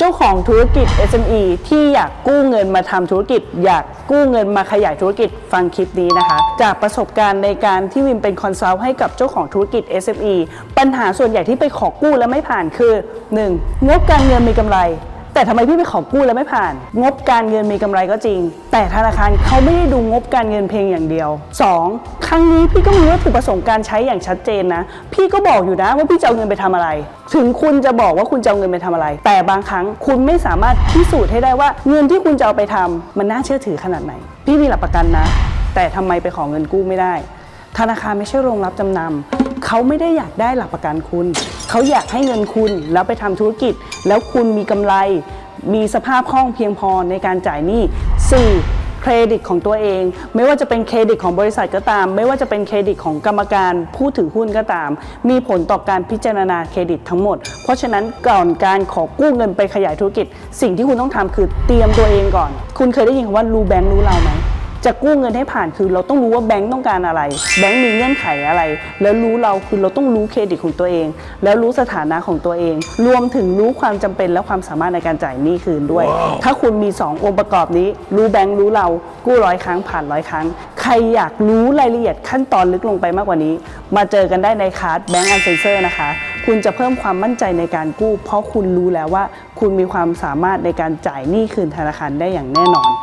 เจ้าของธุรกิจ SME ที่อยากกู้เงินมาทำธุรกิจ อยากกู้เงินมาขยายธุรกิจฟังคลิปนี้นะคะ จากประสบการณ์ในการที่วิมเป็นคอนซัลท์ให้กับเจ้าของธุรกิจ SME ปัญหาส่วนใหญ่ที่ไปขอกู้แล้วไม่ผ่านคือ 1. งบการเงินมีกำไร แต่ทำไมพี่ไปขอกู้แล้วไม่ผ่าน งบการเงินมีกำไรก็จริง แต่ธนาคารเขาไม่ได้ดูงบการเงินเพียงอย่างเดียว 2. ครั้งนี้พี่ก็มีวัตถุประสงค์การใช้อย่างชัดเจนนะ พี่ก็บอกอยู่นะว่าพี่จะเอาเงินไปทำอะไร ถึงคุณจะบอกว่าคุณจะเอาเงินไปทำอะไร แต่บางครั้งคุณไม่สามารถพิสูจน์ให้ได้ว่าเงินที่คุณจะเอาไปทำมันน่าเชื่อถือขนาดไหน พี่มีหลักประกันนะ แต่ทำไมไปขอเงินกู้ไม่ได้ ธนาคารไม่ใช่โรงรับจำนำเขาไม่ได้อยากได้หลักประกันคุณ เขาอยากให้เงินคุณแล้วไปทำธุรกิจ แล้วคุณมีกำไร มีสภาพคล่องเพียงพอในการจ่ายหนี้ 4. เครดิตของตัวเอง ไม่ว่าจะเป็นเครดิตของบริษัทก็ตาม ไม่ว่าจะเป็นเครดิตของกรรมการผู้ถือหุ้นก็ตาม มีผลต่อการพิจารณาเครดิตทั้งหมด เพราะฉะนั้นก่อนการขอกู้เงินไปขยายธุรกิจ สิ่งที่คุณต้องทำคือเตรียมตัวเองก่อน คุณเคยได้ยินคำว่ารู้แบงค์รู้เราไหม จะกู้เงินให้ผ่านคือเราต้องรู้ว่าแบงค์ต้องการอะไร แบงค์มีเงื่อนไขอะไร แล้วรู้เราคือเราต้องรู้เครดิตของตัวเอง แล้วรู้สถานะของตัวเอง รวมถึงรู้ความจำเป็นและความสามารถในการจ่ายหนี้คืนด้วยถ้าคุณมี 2 องค์ประกอบนี้ รู้แบงค์รู้เรากู้ร้อยครั้งผ่านร้อยครั้ง ใครอยากรู้รายละเอียดขั้นตอนลึกลงไปมากกว่านี้ มาเจอกันได้ในคลาสแบงก์อันเซนเซอร์นะคะ คุณจะเพิ่มความมั่นใจในการกู้ เพราะคุณรู้แล้วว่า คุณมีความสามารถในการจ่ายหนี้คืนธนาคารได้อย่างแน่นอน